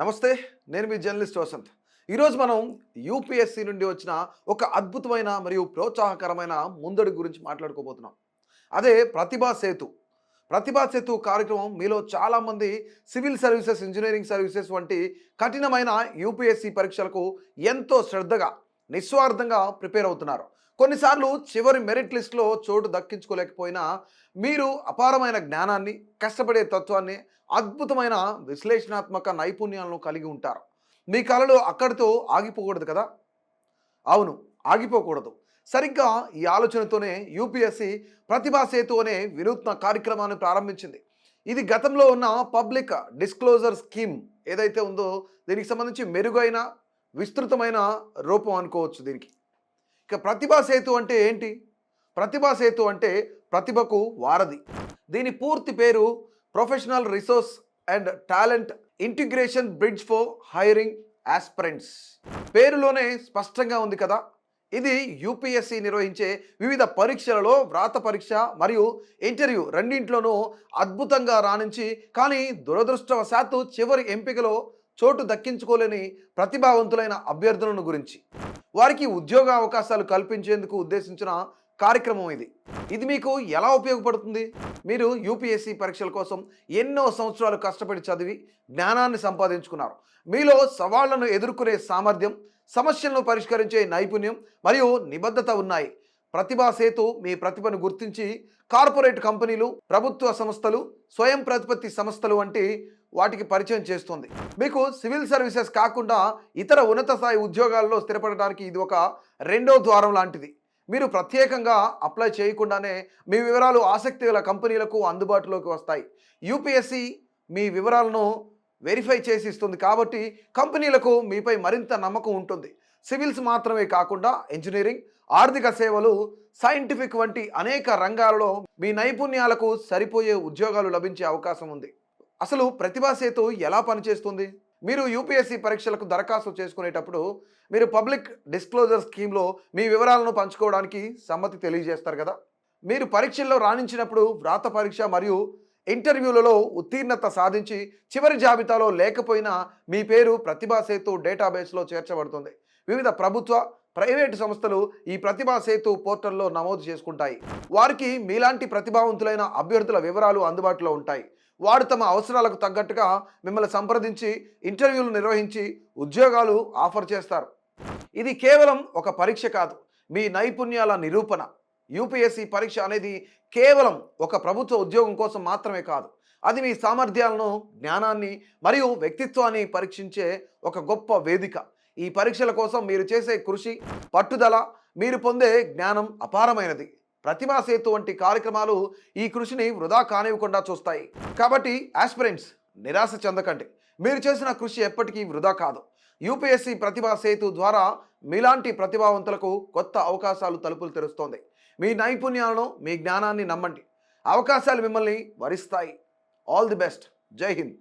నమస్తే నేను మీ జర్నలిస్ట్ వసంత్. ఈరోజు మనం యూపీఎస్సి నుండి వచ్చిన ఒక అద్భుతమైన మరియు ప్రోత్సాహకరమైన ముందడి గురించి మాట్లాడుకోబోతున్నాం. అదే ప్రతిభా సేతు. ప్రతిభా సేతు కార్యక్రమం మీలో చాలామంది సివిల్ సర్వీసెస్ ఇంజనీరింగ్ సర్వీసెస్ వంటి కఠినమైన యూపీఎస్సి పరీక్షలకు ఎంతో శ్రద్ధగా నిస్వార్థంగా ప్రిపేర్ అవుతున్నారు. కొన్నిసార్లు చివరి మెరిట్ లిస్ట్లో చోటు దక్కించుకోలేకపోయినా మీరు అపారమైన జ్ఞానాన్ని కష్టపడే తత్వాన్ని అద్భుతమైన విశ్లేషణాత్మక నైపుణ్యాలను కలిగి ఉంటారు. మీ కళలు అక్కడితో ఆగిపోకూడదు కదా? అవును ఆగిపోకూడదు. సరిగ్గా ఈ ఆలోచనతోనే యూపీఎస్సి ప్రతిభా సేతు అనే వినూత్న కార్యక్రమాన్ని ప్రారంభించింది. ఇది గతంలో ఉన్న పబ్లిక్ డిస్క్లోజర్ స్కీమ్ ఏదైతే ఉందో దీనికి సంబంధించి మెరుగైన విస్తృతమైన రూపం అనుకోవచ్చు దీనికి. ఇక ప్రతిభా సేతు అంటే ఏంటి? ప్రతిభా సేతు అంటే ప్రతిభకు వారధి. దీని పూర్తి పేరు professional resource and talent integration bridge for hiring aspirants. పేరులోనే స్పష్టంగా ఉంది కదా? ఇది యూపీఎస్సి నిర్వహించే వివిధ పరీక్షలలో వ్రాత పరీక్ష మరియు ఇంటర్వ్యూ రెండింట్లోనూ అద్భుతంగా రాణించి కానీ దురదృష్టవశాత్తు చివరి ఎంపికలో చోటు దక్కించుకోలేని ప్రతిభావంతులైన అభ్యర్థులను గురించి. వారికి ఉద్యోగ అవకాశాలు కల్పించేందుకు ఉద్దేశించిన కార్యక్రమం ఇది. ఇది మీకు ఎలా ఉపయోగపడుతుంది? మీరు యూపీఎస్సీ పరీక్షల కోసం ఎన్నో సంవత్సరాలు కష్టపడి చదివి జ్ఞానాన్ని సంపాదించుకున్నారు. మీలో సవాళ్ళను ఎదుర్కొనే సామర్థ్యం సమస్యలను పరిష్కరించే నైపుణ్యం మరియు నిబద్ధత ఉన్నాయి. ప్రతిభా సేతు మీ ప్రతిభను గుర్తించి కార్పొరేట్ కంపెనీలు ప్రభుత్వ సంస్థలు స్వయం ప్రతిపత్తి సంస్థలు వంటి వాటికి పరిచయం చేస్తుంది. మీకు సివిల్ సర్వీసెస్ కాకుండా ఇతర ఉన్నత స్థాయి ఉద్యోగాల్లో స్థిరపడడానికి ఇది ఒక రెండో ద్వారం లాంటిది. మీరు ప్రత్యేకంగా అప్లై చేయకుండానే మీ వివరాలు ఆసక్తి గల కంపెనీలకు అందుబాటులోకి వస్తాయి. యూపీఎస్సి మీ వివరాలను వెరిఫై చేసి ఇస్తుంది కాబట్టి కంపెనీలకు మీపై మరింత నమ్మకం ఉంటుంది. సివిల్స్ మాత్రమే కాకుండా ఇంజనీరింగ్ ఆర్థిక సేవలు సైంటిఫిక్ వంటి అనేక రంగాలలో మీ నైపుణ్యాలకు సరిపోయే ఉద్యోగాలు లభించే అవకాశం ఉంది. అసలు ప్రతిభా సేతు ఎలా పనిచేస్తుంది? మీరు యూపీఎస్సీ పరీక్షలకు దరఖాస్తు చేసుకునేటప్పుడు మీరు పబ్లిక్ డిస్క్లోజర్ స్కీమ్లో మీ వివరాలను పంచుకోవడానికి సమ్మతి తెలియజేస్తారు కదా? మీరు పరీక్షల్లో రాణించినప్పుడు వ్రాత పరీక్ష మరియు ఇంటర్వ్యూలలో ఉత్తీర్ణత సాధించి చివరి జాబితాలో లేకపోయినా మీ పేరు ప్రతిభా సేతు డేటాబేస్లో చేర్చబడుతుంది. వివిధ ప్రభుత్వ ప్రైవేటు సంస్థలు ఈ ప్రతిభా సేతు పోర్టల్లో నమోదు చేసుకుంటాయి. వారికి మీలాంటి ప్రతిభావంతులైన అభ్యర్థుల వివరాలు అందుబాటులో ఉంటాయి. వారు తమ అవసరాలకు తగ్గట్టుగా మిమ్మల్ని సంప్రదించి ఇంటర్వ్యూలు నిర్వహించి ఉద్యోగాలు ఆఫర్ చేస్తారు. ఇది కేవలం ఒక పరీక్ష కాదు. మీ నైపుణ్యాల నిరూపణ. యూపీఎస్సి పరీక్ష అనేది కేవలం ఒక ప్రభుత్వ ఉద్యోగం కోసం మాత్రమే కాదు. అది మీ సామర్థ్యాలను జ్ఞానాన్ని మరియు వ్యక్తిత్వాన్ని పరీక్షించే ఒక గొప్ప వేదిక. ఈ పరీక్షల కోసం మీరు చేసే కృషి పట్టుదల మీరు పొందే జ్ఞానం అపారమైనది. ప్రతిభా సేతు వంటి కార్యక్రమాలు ఈ కృషిని వృధా కానివ్వకుండా చూస్తాయి. కాబట్టి ఆస్పిరెంట్స్ నిరాశ చెందకండి. మీరు చేసిన కృషి ఎప్పటికీ వృధా కాదు. యూపీఎస్సీ ప్రతిభా సేతు ద్వారా మీలాంటి ప్రతిభావంతులకు కొత్త అవకాశాలు తలుపులు తెరుస్తోంది. మీ నైపుణ్యాలను మీ జ్ఞానాన్ని నమ్మండి. అవకాశాలు మిమ్మల్ని వరిస్తాయి. ఆల్ ది బెస్ట్ జై హింద్.